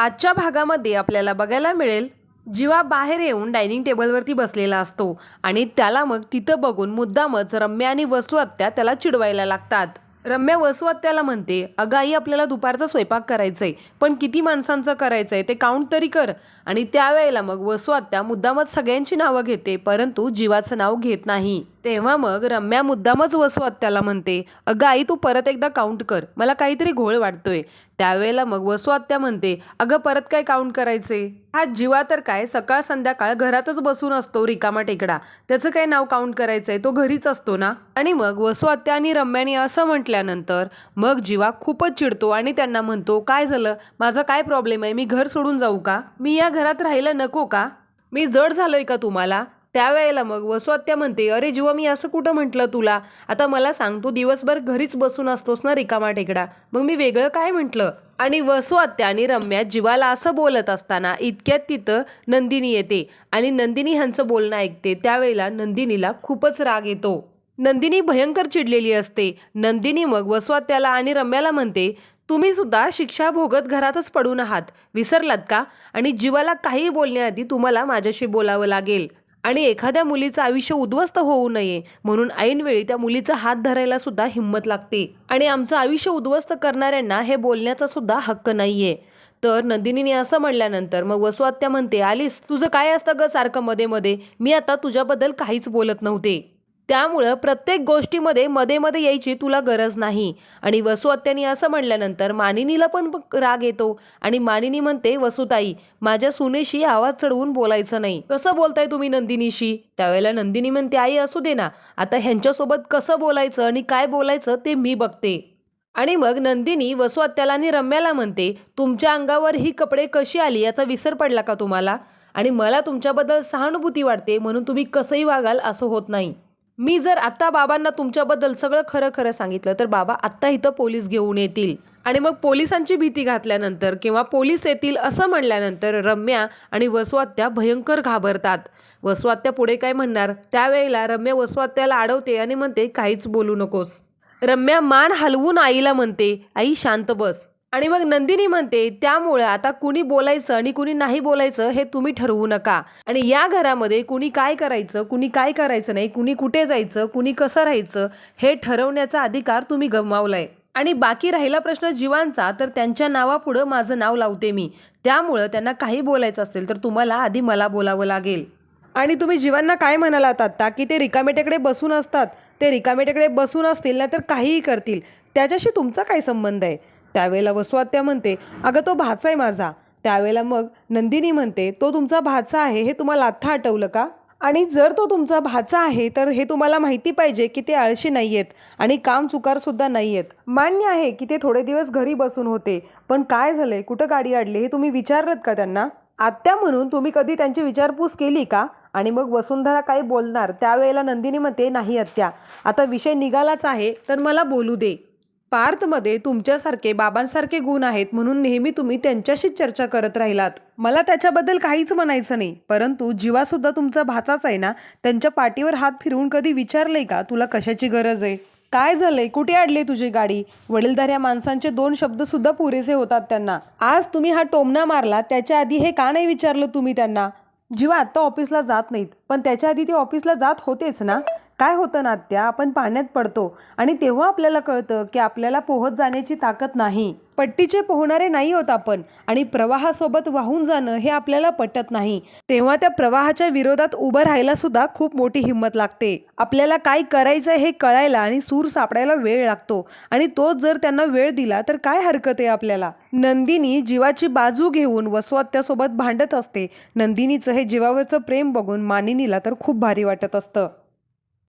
आजच्या भागामध्ये आपल्याला बघायला मिळेल जीवा बाहेर येऊन डायनिंग टेबलवरती बसलेला असतो आणि त्याला मग तिथं बघून मुद्दामच रम्या आणि वसुआत्या त्याला चिडवायला लागतात. रम्या वसुआत्याला म्हणते अगं आई आपल्याला दुपारचा स्वयंपाक करायचंय पण किती माणसांचं आहे ते काउंट तरी कर. आणि त्यावेळेला मग वसुआत्या मुद्दामच सगळ्यांची नावं घेते परंतु जीवाचं नाव घेत नाही. तेव्हा मग रम्या मुद्दामच वसवत त्याला म्हणते अगं आई तू परत एकदा काउंट कर. मला काहीतरी घोळ वाटतोय. त्यावेळेला मग वसुआत्या म्हणते अगं परत काय काउंट करायचे? हा जीवा तर काय सकाळ संध्याकाळ घरातच बसून असतो रिकामा टेकडा. त्याचं काय नाव काउंट करायचंय? तो घरीच असतो ना? आणि मग वसुआत्या आणि रम्याने असं म्हटल्यानंतर मग जीवा खूपच चिडतो आणि त्यांना म्हणतो काय झालं? माझा काय प्रॉब्लेम आहे? मी घर सोडून जाऊ का? मी या घरात राहायला नको का? मी जड झालोय का तुम्हाला? त्यावेळेला मग वसुआत्या म्हणते अरे जीवा मी असं कुठं म्हटलं तुला? आता मला सांग तू दिवसभर घरीच बसून असतोस ना रिकामा टेकडा. मग मी वेगळं काय म्हटलं? आणि वसुआत्या आणि रम्या जीवाला असं बोलत असताना इतक्यात तिथं नंदिनी येते आणि नंदिनी ह्यांचं बोलणं ऐकते. त्यावेळेला नंदिनीला खूपच राग येतो. नंदिनी भयंकर चिडलेली असते. नंदिनी मग वसुआत्याला आणि रम्याला म्हणते तुम्ही सुद्धा शिक्षा भोगत घरातच पडून आहात. विसरलात का? आणि जीवाला काही बोलण्याआधी तुम्हाला माझ्याशी बोलावं लागेल. आणि एखाद्या मुलीचं आयुष्य उद्ध्वस्त होऊ नये म्हणून ऐनवेळी त्या मुलीचा हात धरायला सुद्धा हिंमत लागते. आणि आमचं आयुष्य उद्ध्वस्त करणाऱ्यांना हे बोलण्याचा सुद्धा हक्क नाहीये. तर नंदिनीने असं म्हणल्यानंतर मग वसू म्हणते आलीस? तुझं काय असतं ग सारखं मध्ये मध्ये मी आता तुझ्याबद्दल काहीच बोलत नव्हते. त्यामुळं प्रत्येक गोष्टीमध्ये मध्ये मध्ये यायची तुला गरज नाही. आणि वसुआत्यानी असं म्हणल्यानंतर मानिनीला पण राग येतो. आणि मानिनी म्हणते वसुताई माझ्या सुनेशी आवाज चढवून बोलायचं नाही. कसं बोलताय तुम्ही नंदिनीशी? त्यावेळेला नंदिनी म्हणते आई असू दे ना. आता ह्यांच्यासोबत कसं बोलायचं आणि काय बोलायचं ते मी बघते. आणि मग नंदिनी वसुआत्याला आणि रम्याला म्हणते तुमच्या अंगावर ही कपडे कशी आली? याचा विसर पडला का तुम्हाला? आणि मला तुमच्याबद्दल सहानुभूती वाटते म्हणून तुम्ही कसंही वागाल असं होत नाही. मी जर आत्ता बाबांना तुमच्याबद्दल सगळं खरं खरं सांगितलं तर बाबा आत्ता इथं पोलीस घेऊन येतील. आणि मग पोलिसांची भीती घातल्यानंतर किंवा पोलीस येतील असं म्हणल्यानंतर रम्या आणि वसवात्या भयंकर घाबरतात. वसवात्या पुढे काय म्हणणार? त्यावेळेला रम्या वसवात्याला अडवते आणि म्हणते काहीच बोलू नकोस. रम्या मान हलवून आईला म्हणते आई शांत बस. आणि मग नंदिनी म्हणते त्यामुळे आता कुणी बोलायचं आणि कुणी नाही बोलायचं हे तुम्ही ठरवू नका. आणि या घरामध्ये कुणी काय करायचं कुणी काय करायचं नाही कुणी कुठे जायचं कुणी कसं राहायचं हे ठरवण्याचा अधिकार तुम्ही गमावलाय. आणि बाकी राहिला प्रश्न जीवांचा तर त्यांच्या नावापुढं माझं नाव लावते मी. त्यामुळं त्यांना काही बोलायचं असेल तर तुम्हाला आधी मला बोलावं लागेल. आणि तुम्ही जीवांना काय म्हणाला आत्ता की ते रिकामेटेकडे बसून असतात? ते रिकामेटेकडे बसून असतील ना तर काहीही करतील. त्याच्याशी तुमचा काय संबंध आहे? त्यावेळेला वसुआत्या म्हणते अगं तो भाचा आहे माझा. त्यावेळेला मग नंदिनी म्हणते तो तुमचा भाचा आहे हे तुम्हाला आत्ता आठवलं का? आणि जर तो तुमचा भाचा आहे तर हे तुम्हाला माहिती पाहिजे की ते आळशी नाही आहेत आणि काम चुकारसुद्धा नाही आहेत मान्य आहे की ते थोडे दिवस घरी बसून होते पण काय झालंय? कुठं गाडी अडली हे तुम्ही विचारलत का त्यांना? आत्या म्हणून तुम्ही कधी त्यांची विचारपूस केली का? आणि मग वसुंधरा काही बोलणार? त्यावेळेला नंदिनी म्हणते नाही आत्या आता विषय निघालाच आहे तर मला बोलू दे. पार्थमध्ये तुमच्यासारखे बाबांसारखे गुण आहेत म्हणून नेहमी तुम्ही त्यांच्याशीच चर्चा करत राहिलात. मला त्याच्याबद्दल काहीच म्हणायचं नाही परंतु जीवासुद्धा तुमचा भाचाच आहे ना त्यांच्या पाठीवर हात फिरवून कधी विचारलंय का तुला कशाची गरज आहे? काय झालंय? कुठे अडले तुझी गाडी? वडीलधाऱ्या माणसांचे दोन शब्द सुद्धा पुरेसे होतात त्यांना. आज तुम्ही हा टोमणा मारला त्याच्या आधी हे का नाही विचारलं तुम्ही त्यांना? जीवा आत्ता ऑफिसला जात नाहीत पण त्याच्या आधी ते ऑफिसला जात होतेच ना? काय होतं ना त्या आपण पाण्यात पडतो आणि तेव्हा आपल्याला कळतं की आपल्याला पोहत जाण्याची ताकद नाही. पट्टीचे पोहणारे नाही होत आपण आणि प्रवाहासोबत वाहून जाणं हे आपल्याला पटत नाही. तेव्हा त्या प्रवाहाच्या विरोधात उभं राहायला सुद्धा खूप मोठी हिंमत लागते. आपल्याला काय करायचं हे कळायला आणि सूर सापडायला वेळ लागतो आणि तोच जर त्यांना वेळ दिला तर काय हरकत आहे आपल्याला? नंदिनी जीवाची बाजू घेऊन वसवात्यासोबत भांडत असते. नंदिनीचं हे जीवावरचं प्रेम बघून मानिनीला तर खूप भारी वाटत असतं.